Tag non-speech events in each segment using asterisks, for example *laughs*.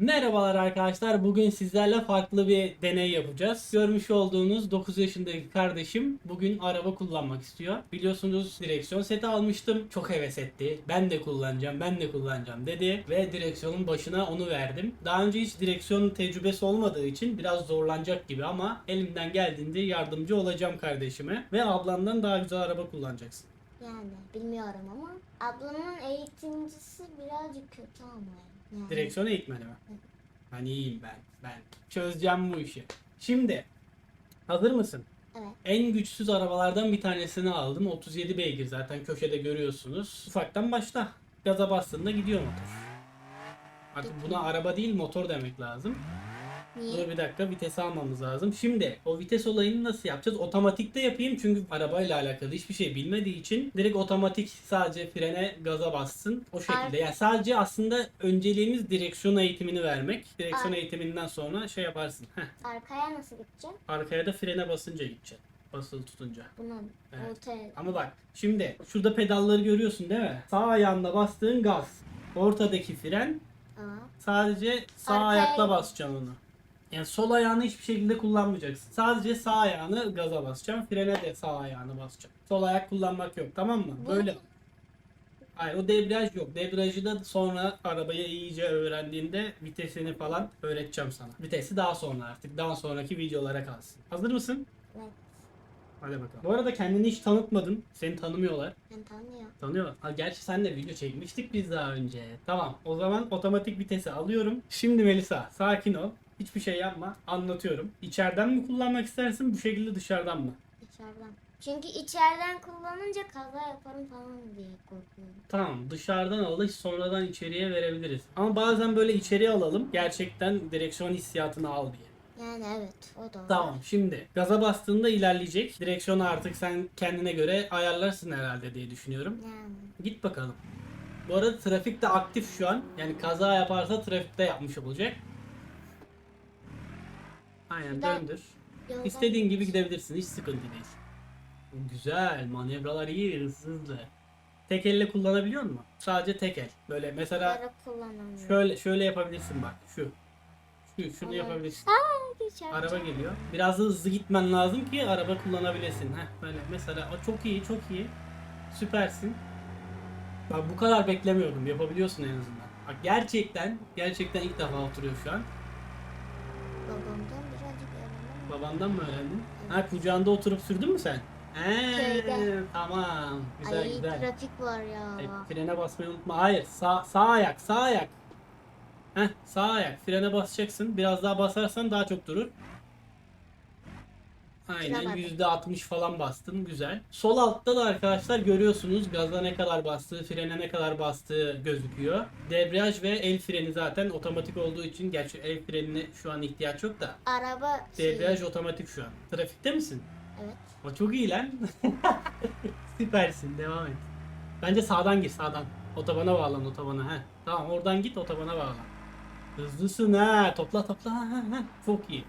Merhabalar arkadaşlar. Bugün sizlerle farklı bir deney yapacağız. Görmüş olduğunuz 9 yaşındaki kardeşim bugün araba kullanmak istiyor. Biliyorsunuz direksiyon seti almıştım. Çok heves etti. Ben de kullanacağım, ben de kullanacağım dedi ve direksiyonun başına onu verdim. Daha önce hiç direksiyon tecrübesi olmadığı için biraz zorlanacak gibi ama elimden geldiğince yardımcı olacağım kardeşime ve ablandan daha güzel araba kullanacaksın. Yani bilmiyorum ama ablamın eğitimcisi birazcık kötü ama. Direksiyon eğitmeni mi? Ben iyiyim ben. Ben çözeceğim bu işi. Şimdi hazır mısın? Evet. En güçsüz arabalardan bir tanesini aldım. 37 beygir zaten köşede görüyorsunuz. Ufaktan başla. Gaza bastığında gidiyor motor. Artık buna araba değil motor demek lazım. Niye? Dur bir dakika vitesi almamız lazım. Şimdi o vites olayını nasıl yapacağız? Otomatikte yapayım çünkü arabayla alakalı hiçbir şey bilmediği için direkt otomatik sadece frene gaza bassın. O şekilde. Ar- Yani sadece aslında önceliğimiz direksiyon eğitimini vermek. Direksiyon Ar- eğitiminden sonra şey yaparsın. Heh, Arkaya nasıl gideceğim? arkaya da frene basınca gideceksin. Basılı tutunca. Buna Evet. ortaya. Ama bak şimdi şurada pedalları görüyorsun değil mi? Sağ ayağında bastığın gaz. Ortadaki fren Aa. Sadece sağ Arkaya- ayakla basacaksın onu. Yani sol ayağını hiçbir şekilde kullanmayacaksın. Sadece sağ ayağını gaza basacaksın. Frene de sağ ayağını basacaksın. Sol ayak kullanmak yok tamam mı? Böyle. Hayır o debriyaj yok. Debriyajı da sonra arabayı iyice öğrendiğinde vitesini falan öğreteceğim sana. Vitesi daha sonra artık. Daha sonraki videolara kalsın. Hazır mısın? Evet. Hadi bakalım. Bu arada kendini hiç tanıtmadın. Seni tanımıyorlar. Ben tanıyorum. Tanıyor. Ha, gerçi sen de video çekmiştik biz daha önce. Tamam. O zaman otomatik vitesi alıyorum. Şimdi Melisa sakin ol. Hiçbir şey yapma. Anlatıyorum. İçeriden mi kullanmak istersin bu şekilde dışarıdan mı? İçeriden. Çünkü içeriden kullanınca kaza yaparım falan diye korkuyorum. Tamam dışarıdan alış sonradan içeriye verebiliriz. Ama bazen böyle içeriye alalım. Gerçekten direksiyon hissiyatını al diye. Yani evet o da var. Tamam şimdi gaza bastığında ilerleyecek. Direksiyonu artık sen kendine göre ayarlarsın herhalde diye düşünüyorum. Yani. Git bakalım. Bu arada trafik de aktif şu an. Yani kaza yaparsa trafikte yapmış olacak. Aynen Şuradan- döndür. Yoldan İstediğin gibi gidebilirsin. Hiç sıkıntı değil. Güzel. Manevralar iyi. Hızlı. Tek elle kullanabiliyor musun? Sadece tek el. Böyle mesela Bunları kullanamıyorum. şöyle şöyle yapabilirsin bak. Şu. Şu şunu yapabilirsin. Aa, geçer. Araba geliyor. Biraz da hızlı gitmen lazım ki araba kullanabilesin. Heh, böyle mesela o çok iyi, çok iyi. Süpersin. Bak bu kadar beklemiyordum. Yapabiliyorsun en azından. Bak gerçekten, gerçekten ilk defa oturuyor şu an. Babamdan birazcık öğrendim. Babandan mı öğrendin? Ha kucağında oturup sürdün mü sen? Köyde. tamam. Güzel Ay güzel. trafik var ya. E, frene basmayı unutma. Hayır, sağ, sağ ayak, sağ ayak. Heh, sağ ayak. Frene basacaksın. Biraz daha basarsan daha çok durur. Aynen Basamadım. yüzde 60 falan bastın. Güzel. Sol altta da arkadaşlar görüyorsunuz gaza ne kadar bastığı, frene ne kadar bastığı gözüküyor. Debriyaj ve el freni zaten otomatik olduğu için gerçi el frenine şu an ihtiyaç yok da. Araba şey, Debriyaj otomatik şu an. Trafikte misin? Evet. O çok iyi lan. *laughs* Süpersin. Devam et. Bence sağdan gir sağdan. Otobana bağlan otobana. He. Tamam oradan git otobana bağlan. Hızlısın ha. Topla topla. Çok iyi.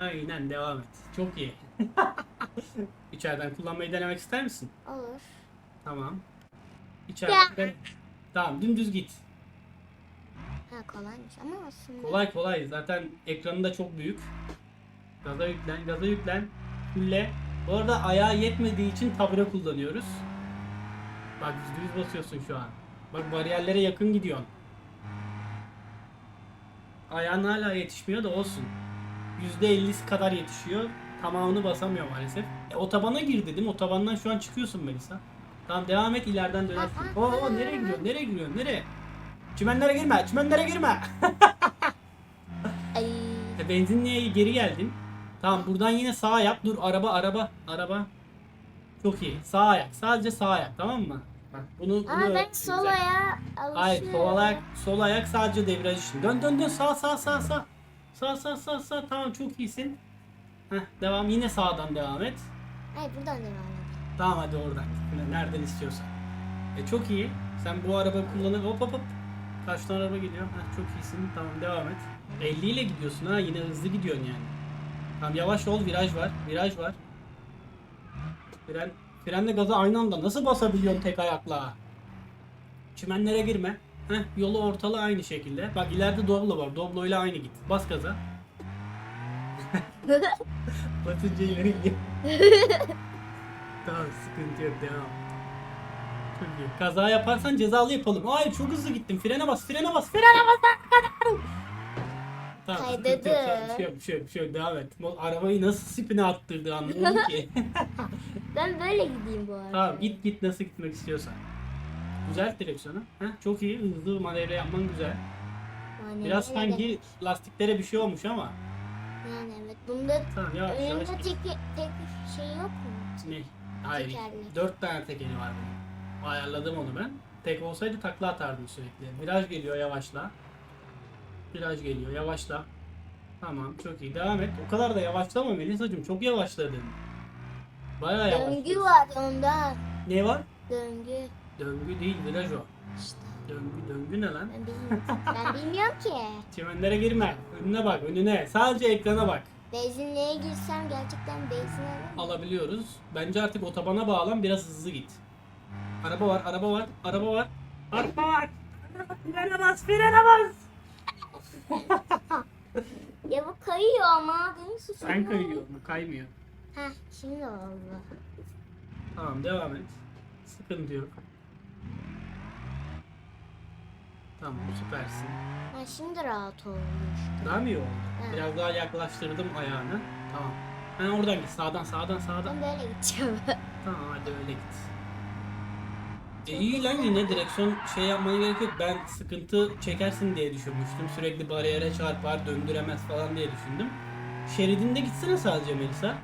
Aynen devam et. Çok iyi. *laughs* İçeriden kullanmayı denemek ister misin? Olur. Tamam. İçeriden. Tamam dümdüz git. Ha kolaymış ama aslında. Kolay kolay. Zaten ekranı da çok büyük. Gaza yüklen, gaza yüklen. Fulle. Bu arada ayağı yetmediği için tabure kullanıyoruz. Bak %100 basıyorsun şu an. Bak bariyerlere yakın gidiyorsun. Ayağın hala yetişmiyor da olsun. %50'si kadar yetişiyor. Tamamını basamıyor maalesef. E, otobana gir dedim. Otobandan şu an çıkıyorsun Melisa. Tamam devam et ileriden dönersin. Oo, oo, nereye gidiyorsun? Nereye gidiyorsun? Nereye? Çimenlere girme. Çimenlere girme. Ay. E, benzinliğe geri geldin. Tamam buradan yine sağ yap. Dur araba araba araba. Çok iyi. Sağ ayak. Sadece sağ ayak tamam mı? Bak bunu, bunu Ama ben sol ayağa alışıyorum. Hayır sol ayak sol ayak sadece debriyaj için. Dön dön dön sağ sağ sağ sağ. Sağ sağ sağ sağ tamam çok iyisin. Heh, devam yine sağdan devam et. Hayır buradan devam edelim. Tamam hadi oradan. Nereden istiyorsan. E çok iyi. Sen bu arabayı kullanıp hop hop hop. Karşıdan araba geliyor. Heh, çok iyisin. Tamam devam et. 50 ile gidiyorsun ha. Yine hızlı gidiyorsun yani. Tamam yavaş ol. Viraj var. Viraj var. Fren, frenle gaza aynı anda nasıl basabiliyorsun tek ayakla? Çimenlere girme. Heh, yolu ortala aynı şekilde. Bak ileride Doblo var. Doblo ile aynı git. Bas gaza. *laughs* Basınca ileri gidiyor. tamam sıkıntı yok devam. Çok iyi. Kaza yaparsan cezalı yapalım. Hayır çok hızlı gittim. Frene bas, frene bas, frene bas. Tamam, sıkıntı yok. Tamam, bir şey yok, bir şey yok, bir şey yok. Devam et. Arabayı nasıl spine attırdı anlamadım ki. *laughs* Ben böyle gideyim bu arada. tamam git git nasıl gitmek istiyorsan. Güzel direksiyonu. Heh, çok iyi. Hızlı manevra yapman güzel. Yani Biraz öyle sanki demek. lastiklere bir şey olmuş ama. Yani evet. Bunda Tamam yavaş yavaş önünde git. tek, tek şey yok mu? Ne? Hayır. Tekerlek. Dört tane tekeri var bunun. Ayarladım onu ben. Tek olsaydı takla atardım sürekli. Viraj geliyor yavaşla. Viraj geliyor yavaşla. Tamam çok iyi devam et. O kadar da yavaşlama Melisa'cığım çok yavaşladın. Bayağı yavaş. Döngü var onda. Ne var? Döngü. Döngü değil viraj o. İşte. Döngü döngü ne lan? Ben bilmiyorum. ben bilmiyorum ki. *laughs* Çimenlere girme. Önüne bak önüne. Sadece ekrana bak. Benzinliğe girsem gerçekten benzin alabiliyoruz. Bence artık otobana bağlan biraz hızlı git. Araba var, araba var, araba var. Araba var. Frene bas, frene bas. *laughs* Ya bu kayıyor ama benim suçum Sen yok. kayıyor mu? Kaymıyor. Heh şimdi oldu. Tamam devam et. Sıkıntı yok. Tamam süpersin. Ha şimdi rahat oldu işte. Daha mı iyi oldu? Evet. Biraz daha yaklaştırdım ayağını. Tamam. Ben oradan git. Sağdan, sağdan, sağdan. Ben böyle gideceğim. *laughs* Tamam hadi öyle git. E iyi lan yine direksiyon şey yapmana gerek yok. Ben sıkıntı çekersin diye düşünmüştüm. Sürekli bariyere çarpar, döndüremez falan diye düşündüm. Şeridinde gitsene sadece Melisa.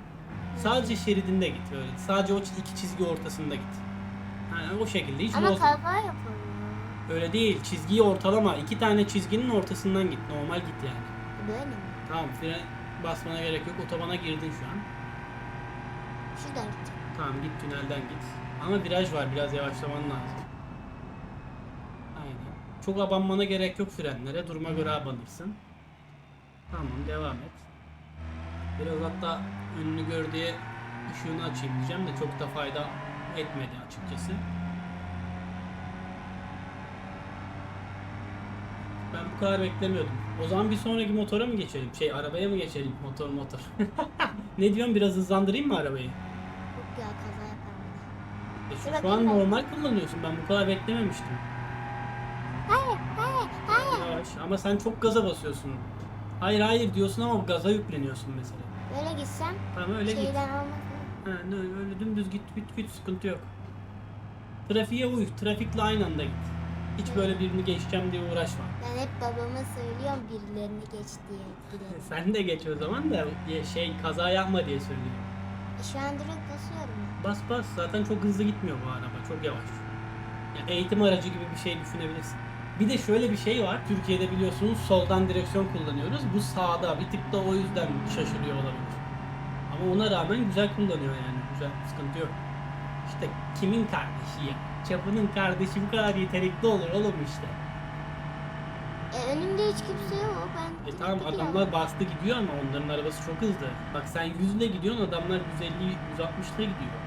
Sadece şeridinde git böyle. Sadece o iki çizgi ortasında git. Ha, o şekilde hiç ama boz- kaza yapalım. Öyle değil. Çizgiyi ortalama. iki tane çizginin ortasından git. Normal git yani. Böyle mi? Tamam fren basmana gerek yok. Otobana girdin şu an. Şuradan gideceğim. Tamam git tünelden git. Ama viraj var biraz yavaşlaman lazım. Aynen. Çok abanmana gerek yok frenlere. Duruma göre abanırsın. Tamam devam et. Biraz hatta önünü gör diye ışığını açayım diyeceğim de çok da fayda etmedi açıkçası. Ben bu kadar beklemiyordum. O zaman bir sonraki motora mı geçelim? Şey arabaya mı geçelim? Motor motor. *laughs* ne diyorsun biraz hızlandırayım mı arabayı? Yok ya kaza yaparım. E şu, şu an normal kullanıyorsun. Ben bu kadar beklememiştim. Hayır hayır hayır. Yavaş. Ama sen çok gaza basıyorsun. Hayır hayır diyorsun ama gaza yükleniyorsun mesela. Böyle gitsem Tamam öyle git. şeyden olmaz mı? Ha, ne, öyle dümdüz git git git sıkıntı yok. Trafiğe uy. Trafikle aynı anda git. Hiç böyle birini geçeceğim diye uğraşma. Ben hep babama söylüyorum birilerini geç diye. Birilerini. *laughs* Sen de geç o zaman da şey kaza yapma diye söylüyorum. E, şu an direkt basıyorum. Bas bas zaten çok hızlı gitmiyor bu araba çok yavaş. Yani eğitim aracı gibi bir şey düşünebilirsin. Bir de şöyle bir şey var. Türkiye'de biliyorsunuz soldan direksiyon kullanıyoruz. Bu sağda. Bir tık da o yüzden şaşırıyor olabilir. Ama ona rağmen güzel kullanıyor yani. Güzel. Sıkıntı yok. İşte kimin kardeşi ya? Çapının kardeşi bu kadar yetenekli olur oğlum işte. E, önümde hiç kimse yok. Ben E tamam adamlar bastı gidiyor ama onların arabası çok hızlı. Bak sen 100 ile gidiyorsun adamlar 150 160 ile gidiyor.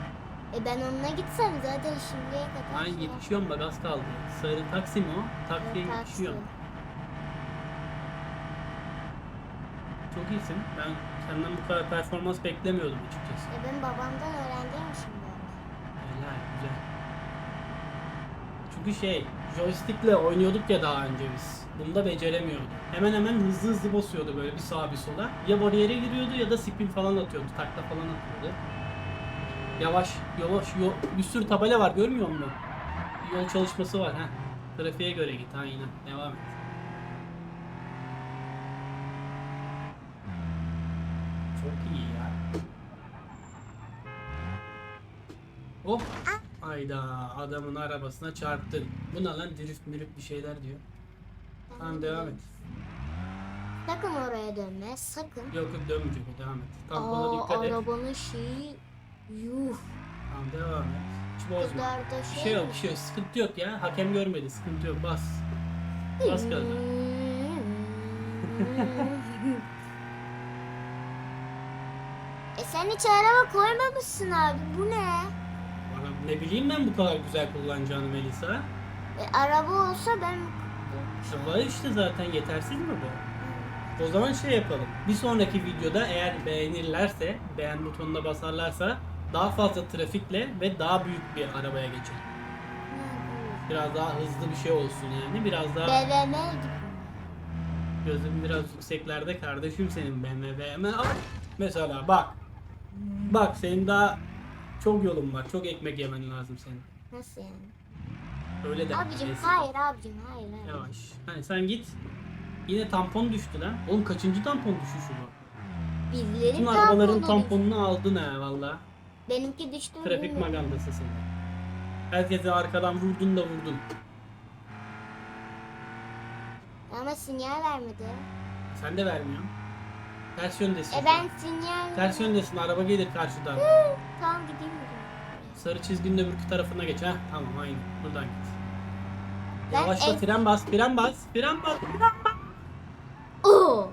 E ben onunla gitsem zaten şimdiye kadar. Ay şey yetişiyorum bak az kaldı. Sarı taksi mi o? Taksiye yaptım. yetişiyorum. Çok iyisin. Ben senden bu kadar performans beklemiyordum açıkçası. E ben babamdan öğrendiğim için böyle. Helal güzel. Çünkü şey joystickle oynuyorduk ya daha önce biz. Bunda beceremiyordu. Hemen hemen hızlı hızlı basıyordu böyle bir sağa bir sola. Ya bariyere giriyordu ya da spin falan atıyordu. Takla falan atıyordu. Yavaş, yavaş, yol, bir sürü tabela var görmüyor musun? Yol çalışması var ha. Trafiğe göre git aynen. Devam et. Çok iyi ya. Hop. Hayda adamın arabasına çarptın. Bu ne lan drift mirip bir şeyler diyor. Tamam devam et. Sakın oraya dönme. Sakın. Yok yok dönmeyecek o devam et. Tampona Aa, dikkat et. arabanın şeyi yuh. Tamam devam et. Hiç bozma. kadar da Bir şey. şey yok bir şey yok sıkıntı yok ya. Hakem görmedi sıkıntı yok bas. Bas gaza. *laughs* e sen hiç araba koymamışsın abi. Bu ne? Ne bileyim ben bu kadar güzel kullanacağını Melisa. E, araba olsa ben var işte zaten yetersiz mi bu? O zaman şey yapalım. Bir sonraki videoda eğer beğenirlerse, beğen butonuna basarlarsa daha fazla trafikle ve daha büyük bir arabaya geçelim. Biraz daha hızlı bir şey olsun yani. Biraz daha BMW gibi. gözüm biraz yükseklerde kardeşim senin BMW. Hemen al. Mesela bak. Bak senin daha çok yolun var. Çok ekmek yemen lazım senin. Nasıl yani? Öyle de. Abicim Neyse. hayır abicim hayır hayır. Yavaş. Hani sen git. Yine tampon düştü lan. Oğlum kaçıncı tampon düşüşü bu? Birileri Bütün arabaların tamponunu aldın ha valla. Benimki düştü. mü Trafik bilmiyorum. magandası seni. Herkese arkadan vurdun da vurdun. Ama sinyal vermedi. Sen de vermiyorsun. Ters yöndesin. E ben sinyal... Ters yöndesin. Araba gelir karşıdan. Tamam gideyim buradan. Sarı çizginin öbürkü tarafına geç. ha. Tamam aynı. Buradan git. Ben Yavaşla en- fren bas. Fren bas. Fren bas. Oo.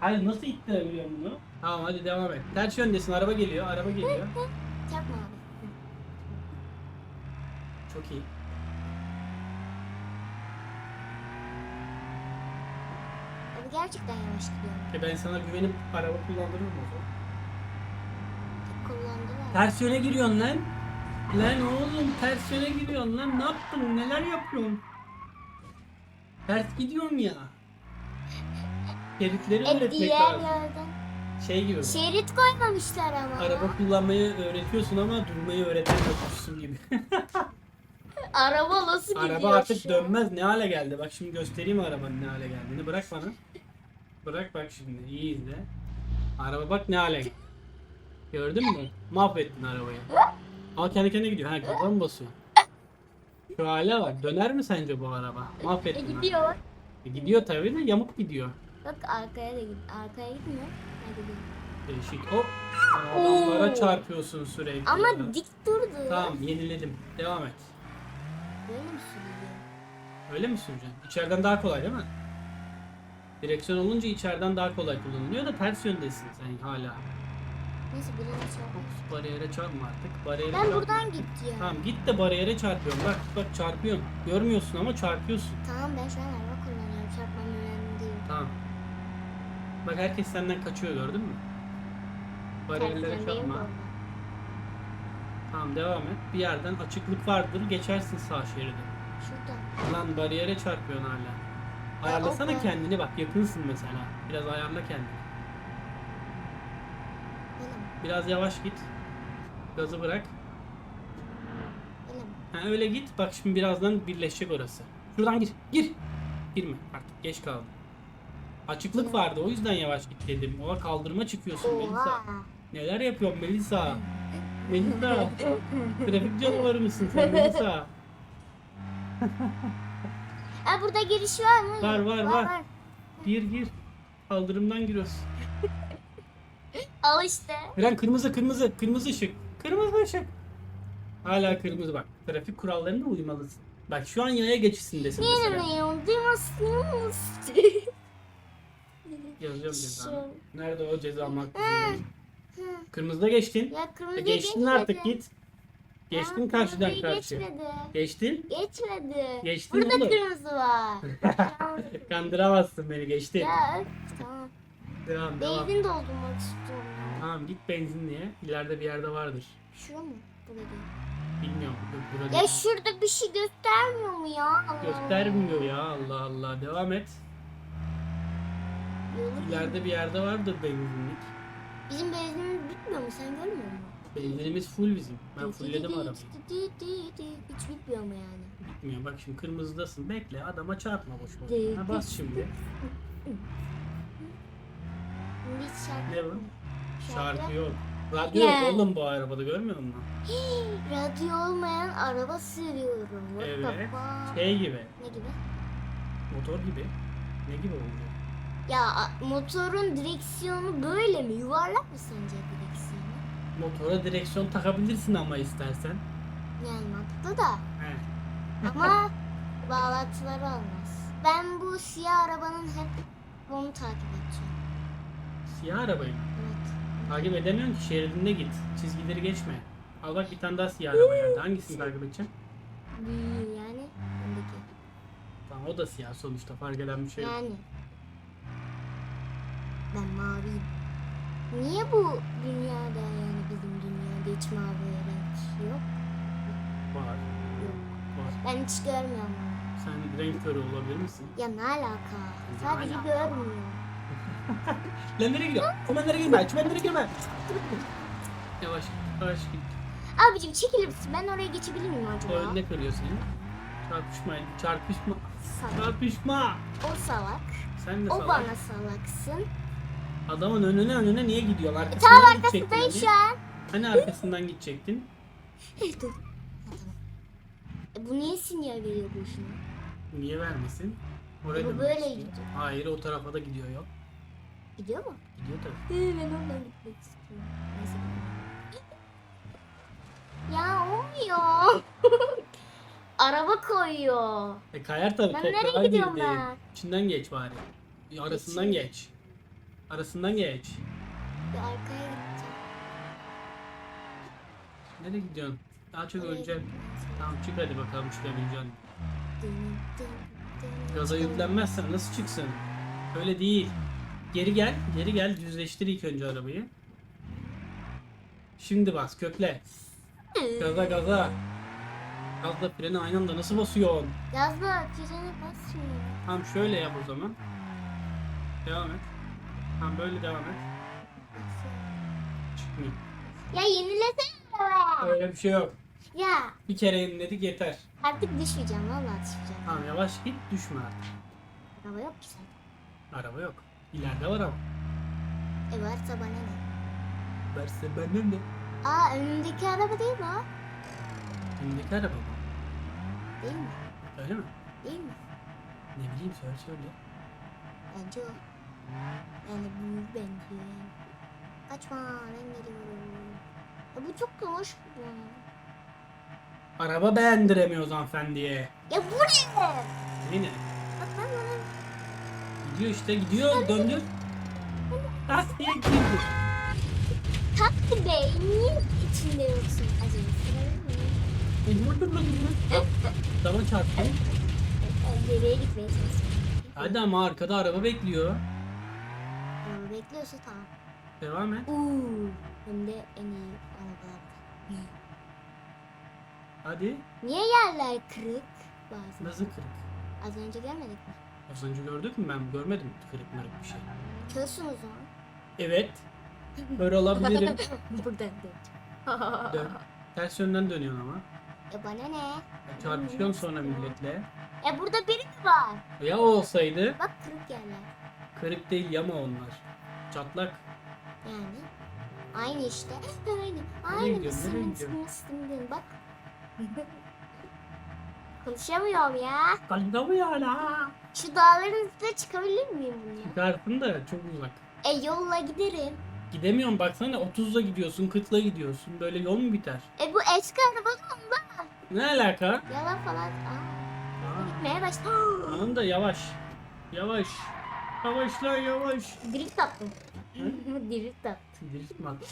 Hayır nasıl ittirebiliyorum bunu? Tamam hadi devam et. Ters yöndesin. Araba geliyor. Araba geliyor. Çakma abi. Çok iyi. Gerçekten yavaş gidiyor. E ben sana güvenip araba kullandırırım o zaman. Kullandılar. Ters yöne giriyorsun lan. Lan oğlum ters yöne giriyorsun lan. Ne yaptın? Neler yapıyorsun? Ters gidiyorsun ya. Şeritleri E öğretmek diğer lazım. yerden. Şey gibi. Şerit koymamışlar ama. Araba kullanmayı öğretiyorsun ama durmayı öğretemiyorsun gibi. *laughs* Araba nasıl gidiyor Araba artık şu an? dönmez. Ne hale geldi? Bak şimdi göstereyim arabanın ne hale geldiğini. Bırak bana. Bırak bak şimdi. İyi izle. Araba bak ne hale. Gördün mü? Mahvettin arabayı. Ama kendi kendine gidiyor. Ha gaza mı basıyor? Şu hale bak. Döner mi sence bu araba? E Mahvettin. ha. gidiyor. E, gidiyor tabii de yamuk gidiyor. Bak arkaya da gidiyor. Arkaya gitmiyor. Ha gidiyor. Değişik. Hop. Adamlara Oo. çarpıyorsun sürekli. Ama dik durdu. Tamam yeniledim. Devam et. Böyle mi sürüyor? Öyle mi süreceksin? İçeriden daha kolay değil mi? Direksiyon olunca içeriden daha kolay kullanılıyor da ters yöndesin sen hala. Neyse biraz çarpıyor. Ops, bariyere çarpma artık. Bariyere Ben çarpma. buradan ya. Tamam git de bariyere çarpıyorsun. Bak bak çarpıyorsun. Görmüyorsun ama çarpıyorsun. Tamam ben şu an araba kullanıyorum. Çarpmam önemli değil. Tamam. Bak herkes senden kaçıyor gördün mü? Bariyerlere çarpma. Tamam devam et. Bir yerden açıklık vardır geçersin sağ şeridi. Şurada. Lan bariyere çarpıyorsun hala. Ayarlasana o- kendini bak yakınsın mesela. Biraz ayarla kendini. Biraz yavaş git. Gazı bırak. Ha, öyle git. Bak şimdi birazdan birleşecek orası. Şuradan gir. Gir. Girme. Artık geç kaldın. Açıklık vardı. O yüzden yavaş git dedim. Oha kaldırıma çıkıyorsun Melisa. Neler yapıyorsun Melisa? Melisa. *laughs* Trafik canavarı mısın sen Melisa? *laughs* Ha burada giriş var mı? Var, var, var. Gir gir. Kaldırımdan giriyorsun. *laughs* Al işte. Fren kırmızı kırmızı. Kırmızı ışık. Kırmızı ışık. Hala kırmızı bak. Trafik kurallarına uymalısın. Bak şu an yaya geçişindesin Niye mesela. mi yolcuymuş? Yazacağım cezanı. Nerede o ceza makbuzundayım. Kırmızıda geçtin. Ya E, kırmızı geçtin artık git. Geçtin karşıdan karşıya. Geçmedi. Geçtin. Geçmedi. Geçtin Burada oğlum. kırmızı var. *laughs* Kandıramazsın beni geçtin. ya tamam. Devam devam. Benzin doldurmak istiyorum. ya. Tamam git benzinliğe. İleride bir yerde vardır. Şura mı? Burada değil. Bilmiyorum. Burada Ya şurada bir şey göstermiyor mu ya? Allah Göstermiyor ya Allah Allah. Devam et. Allah. Yolu İleride bir yerde vardır benzinlik. Bizim benzinimiz bitmiyor mu? Sen görmüyor musun? Benzinimiz full bizim. Ben fullledim arabayı. Hiç bitmiyor mu yani? Bitmiyor. Bak şimdi kırmızıdasın. Bekle adama çarpma boş boş. Ha, bas şimdi. Hiç şarkı Ne bu? Şarkı yok. Radyo yok Yani. oğlum bu arabada görmüyor musun? *gasps* Radyo olmayan araba sürüyorum. What the Evet. fuck? Şey gibi. Ne gibi? Motor gibi. Ne gibi oluyor? Ya a- motorun direksiyonu böyle mi? Yuvarlak mı sence direksiyonu? Motora direksiyon takabilirsin ama istersen. Yani mantıklı da. He. Ama *laughs* bağlantıları olmaz. Ben bu siyah arabanın hep onu takip edeceğim. Siyah arabayı. Evet. Takip edemiyorsun ki şeridinde git. Çizgileri geçme. Al bak bir tane daha siyah araba geldi. Hangisini takip edeceksin? Büyüğü yani. Öndeki. Tamam Ama o da siyah sonuçta fark eden bir şey yok. Yani. Ben maviyim. Niye bu dünyada hiç mavi renk yok? Var. Yok. Var. Ben hiç görmüyorum. Sen renk körü olabilir misin? Ya ne alaka? Ne Sadece görmüyorum. *laughs* Lan nereye gidiyor? Çimenlere girme, çimenlere girme. *laughs* Yavaş, yavaş git. Abicim çekilir misin? Ben oraya geçebilir miyim acaba? önüne kırıyor seni. Çarpışma, çarpışma, Salak. çarpışma. O salak. Sen de O salak. bana salaksın. Adamın önüne önüne niye gidiyorsun? E, gidecektin arkasındayım şu an. Hani arkasından gidecektin? Eh, Dur. Ha, tamam. E, bu niye sinyal veriyor bu işine? Niye vermesin? Oraya Bu böyle istiyor. gidiyor. Hayır o tarafa da gidiyor yok. Gidiyor mu? Gidiyor tabii. Ee, ben oradan gitmek istiyorum. Neyse. Ya olmuyor. *laughs* Araba koyuyor. E kayar tabii. Ben toprağa nereye gidiyorum girdi. ben? İçinden geç bari. Arasından Geçeyim. geç. Arasından geç. Bir arkaya gideceğim. Nereye gidiyorsun? Daha çok gitmem Tamam çık hadi bakalım çıkabileceksin. Gaza yüklenmezsen nasıl çıksın? Öyle değil. Geri gel, geri gel. Düzleştir ilk önce arabayı. Şimdi bas, kökle. Gaza gaza. Gazla freni aynı anda nasıl basıyorsun? Yazma freni basmıyor. Tamam şöyle yap o zaman. Devam et. Tamam böyle devam et. Çıkmıyor. Ya yenilesene. Öyle bir şey yok. Ya Bir kere yeniledik yeter. artık düşmeyeceğim vallahi düşmeyeceğim. Tamam yavaş git düşme artık. Araba yok ki sen. Araba yok. İleride var ama. E varsa bana ne? Verse benden de. Aa önümdeki araba değil mi o? Önündeki araba mı? Değil mi? Öyle mi? Değil mi? Ne bileyim söyle söyle. Bence o. Yani büyük yani. Kaçma ben geliyorum. Ya bu çok yavaş. Ya, Araba beğendiremiyoruz hanımefendiye. ya bu ne? Yine. Bak ben bana Gidiyor işte gidiyor döndür. Tak diye girdi. Tatlı Bey niye içinde yoksun acaba? Mı? Dama çarptı. Geriye gitmeye çalışıyorum. Hadi ama arkada araba bekliyor. Bekliyorsa tamam. Devam et. Uuu. Hem de en iyi arabalar. Hadi. Niye yerler kırık? Bazen. Nasıl kırık? Az önce gelmedik mi? Az önce gördük mü ben görmedim kırık mırık bir şey. Körsün o zaman. Evet. *laughs* Böyle olabilirim. Buradan dön. *laughs* Dön. Ters yönden dönüyorsun ama. E bana ne? Çarpışıyorsun sonra milletle. E burada biri mi var? Ya olsaydı Bak kırık yerler. kırık değil yama onlar. Çatlak. Yani. Aynı işte. Aynı. Aynı. gidiyorsun, nereye Mısın gidiyorsun? mısın mısın bak. *laughs* Konuşamıyorum ya. Kalında mı ya la? Şu dağların üstüne çıkabilir miyim bununla? Çıkarsın da çok uzak. E yolla giderim. Gidemiyorum baksana 30'la gidiyorsun 40'la gidiyorsun. Böyle yol mu biter? E bu eski arabanın onda. Ne alaka? Yalan falan. Aa, Aa, gitmeye başladı. Da yavaş. Yavaş. Yavaşla yavaş. Drift attım. *laughs* Drift attım. Drift mi attın?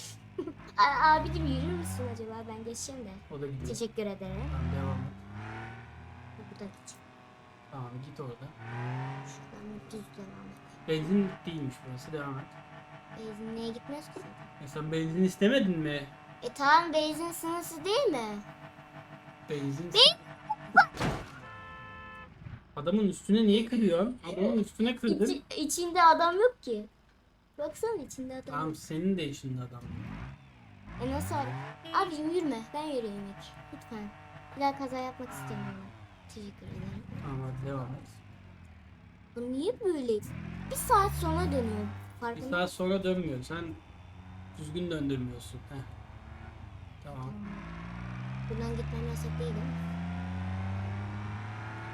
A- abicim yürür müsün acaba? Ben geçeceğim de. O da gidiyor. Teşekkür ederim. Tamam devam et. Burada geç. Tamam git orada. Şuradan düz devam et. Benzin değilmiş burası devam et. Benzinliğe gitmiyoruz ki. E sen benzin istemedin mi? E tamam benzin sınırsız değil mi? Benzin... Adamın üstüne niye kırıyorsun? Adamın üstüne kırdın. İçi, içinde adam yok ki. Baksana içinde adam Tamam senin de içinde adam. E nasıl abi? Abicim yürüme. Ben yürüyeyim ilk. Lütfen. Bir daha kaza yapmak istemiyorum. Teşekkür ederim. Tamam hadi devam et. Bu niye böyle? Bir saat sonra dönüyor. Bir Farkında saat sonra dönmüyor. Sen düzgün döndürmüyorsun. Heh. Tamam. Buradan gitmem yasak değil değil mi?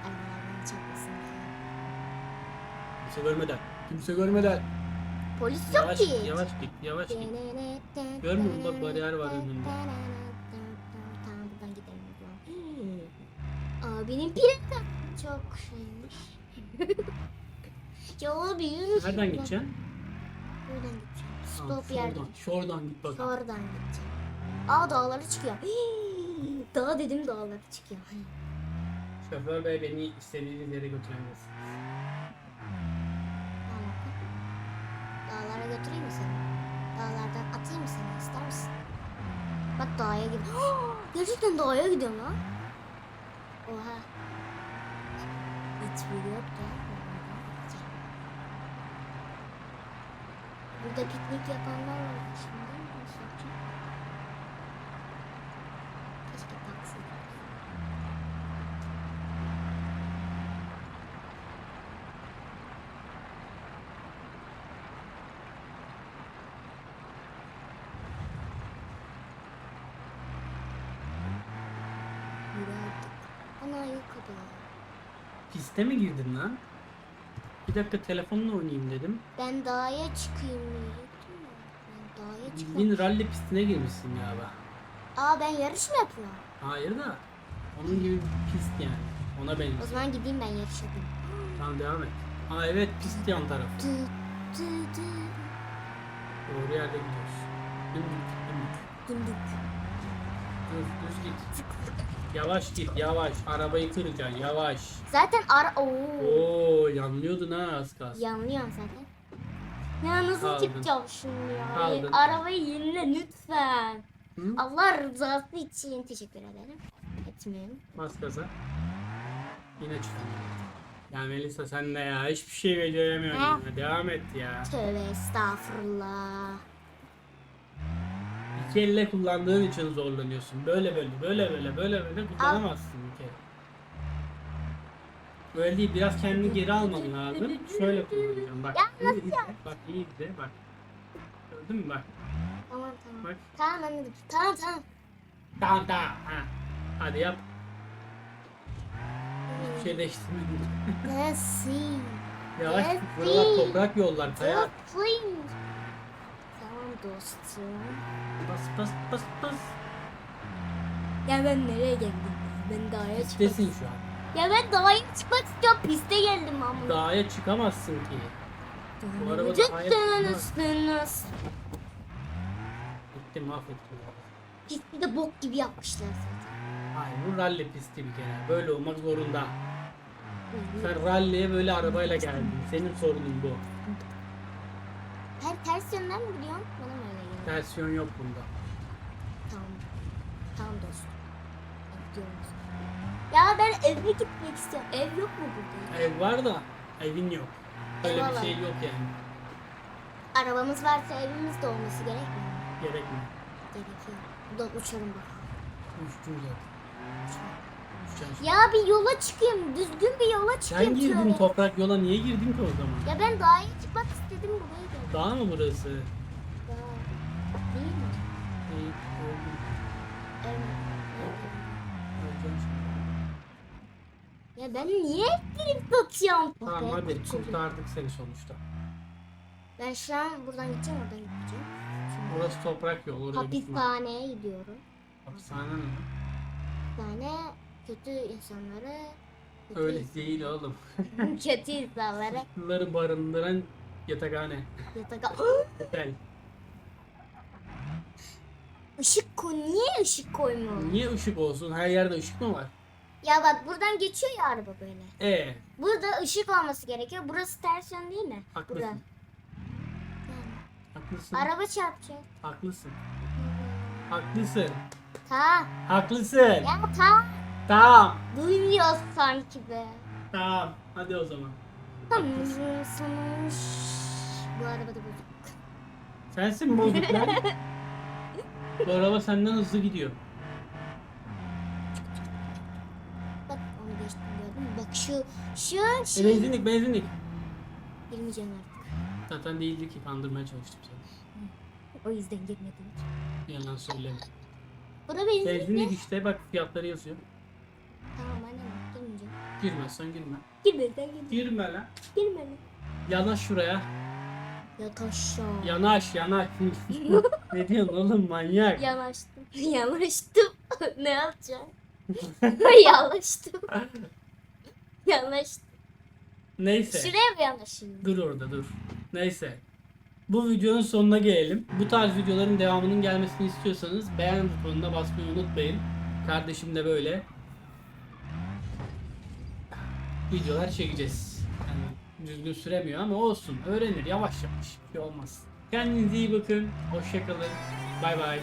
Arabalar beni çarpmasın diye. Kimse görmeden. Kimse görmeden. Polis yok Yavaş ki. git, yavaş git, yavaş git. Görmüyor musun? Bak bariyer var önünde. Tamam buradan gidelim o zaman. Abinin plaka çok şeymiş. ya abi yürü. Nereden gideceksin? Buradan gideceğim. Tamam, Stop yerde. şuradan, şuradan git bakalım. Oradan gideceğim. Aa dağları çıkıyor. Dağ dedim dağları çıkıyor. Şoför bey beni istediğiniz yere götüremez. Tamam. Dağlara götüreyim mi seni? Dağlardan atayım mı seni? İster misin? Bak dağa gidiyorum. *gasps* Gerçekten dağa gidiyorum lan. Oha. Hiçbiri yok ya. Burada piknik yapanlar var. Şimdi nasıl yapacağım? Keşke taksi. Yürü artık. Ana ayakkabılar. Piste mi girdin lan? Bir dakika telefonla oynayayım dedim. Ben dağa çıkayım ya. Ben dağa çıkayım. Bildiğin ralli pistine girmişsin galiba. Aa ben yarış mı yapıyorum? Hayır da onun gibi bir pist yani. Ona O benziyor. zaman gideyim ben yarış yapayım. Tamam devam et. Aa evet pist yan taraf. Tı tı tı. Doğru yerde. Dümdük dümdük. Dümdük. Düz düz git. Yavaş git yavaş. Arabayı kıracaksın yavaş. Zaten ara... Oo. Oo yanlıyordun ha az kalsın. Yanlıyorum zaten. Ya nasıl Aldın. çıkacağım şimdi ya? Aldın. Arabayı yenile lütfen. Hı? Allah rızası için teşekkür ederim. Etmeyeyim. Bas gaza. Yine çıktın. Ya Melisa sen de ya hiçbir şey beceremiyorsun Ha. ya. Devam et ya. Tövbe estağfurullah. İki elle kullandığın için zorlanıyorsun. Böyle böyle böyle böyle böyle böyle kullanamazsın bir kere. Böyle değil biraz kendini geri alman lazım. Şöyle kullanacağım bak. İyi. Bak iyi izle bak. Gördün mü bak. Tamam tamam. Bak. Tamam anladım. Tamam tamam. Tamam tamam. Ha. Hadi yap. Bir şey değiştirmedin. *laughs* Nasıl? Yavaş buralar toprak yollar kaya. Dostum. Bas bas bas bas. Ya ben nereye geldim? Ben dağa çıkmak Pistesin şu an. Ya ben dağa çıkmak istiyorum. Piste geldim ama. Dağa çıkamazsın ki. Bu araba dağa çıkamaz. üstünüz. Gitti mahvettim. ya. Pisti de bok gibi yapmışlar zaten. Hayır bu ralli pisti bir kere. Böyle olmak zorunda. Sen ralliye böyle arabayla geldin. Senin sorunun bu. Her ters yönden mi gidiyorsun? Versiyon yok bunda. Tamam. Tamam dostum. Ya ben eve gitmek istiyorum. Ev yok mu burada? Ev var da evin yok. Öyle bir Eyvallah. şey yok yani. Arabamız varsa evimiz de olması gerekmiyor mu? Gerekmiyor. Gerekiyor. Buradan uçarım bak. Uçtun zaten. Uçacaksın. Ya bir yola çıkayım. Düzgün bir yola Sen çıkayım. girdin şöyle. toprak yola niye girdin ki o zaman? Ya ben dağa çıkmak istedim buraya geldim. Dağ mı burası? Değil mi? İyi, öldüm. Evet. Ya ben niye atıyorum? Bak Tamam hadi kurtardık seni sonuçta. Ben şu an buradan gideceğim oradan gideceğim. Şimdi Burası toprak yol oraya gitme. hapishaneye gidiyorum. Hapishane mi? Hapishane kötü insanları kötü Öyle değil oğlum. *laughs* kötü insanları Bunları barındıran yatakhane. yatağa *gasps* Otel. Işık koy niye ışık koymuyor? Niye ışık olsun? Her yerde ışık mı var? Ya bak buradan geçiyor ya araba böyle. E Burada ışık olması gerekiyor. Burası ters yön değil mi? haklısın. Haklısın. Araba çarpacak. Haklısın. Haklısın. Ta. Haklısın. Ya ta. Tamam. Duymuyor sanki be. Tamam. Hadi o zaman. Tamam. Sonuç. Bu araba da bozuk. Sensin bozuk lan. *laughs* Bu araba senden hızlı gidiyor. Bak onu geçtim gördün mü? Bak şu şu E, şey. benzinlik benzinlik. Girmeyeceğim artık. Zaten değildi ki kandırmaya çalıştım seni. O yüzden girmedim. Yalan söyleme. Bu da mi? Benzinlik işte bak fiyatları yazıyor. Tamam anne girmeyeceğim. Girmezsen girme. Girmeden girme. Girme lan. Girme lan. Yanaş şuraya. Ya taşa. Yanaş yanaş. *laughs* ne diyorsun oğlum manyak. Yanaştım. *laughs* Yanaştım. *laughs* ne yapacağım? Yanaştım. Yanaştım. Neyse. Şuraya mı yanaşayım? Dur orada dur. Neyse. Bu videonun sonuna gelelim. Bu tarz videoların devamının gelmesini istiyorsanız beğen butonuna basmayı unutmayın. Kardeşim de böyle. videolar çekeceğiz. Düzgün süremiyor ama olsun. Öğrenir yavaş yavaş. Bir şey olmaz. Kendinize iyi bakın. Hoşçakalın. Bay bay.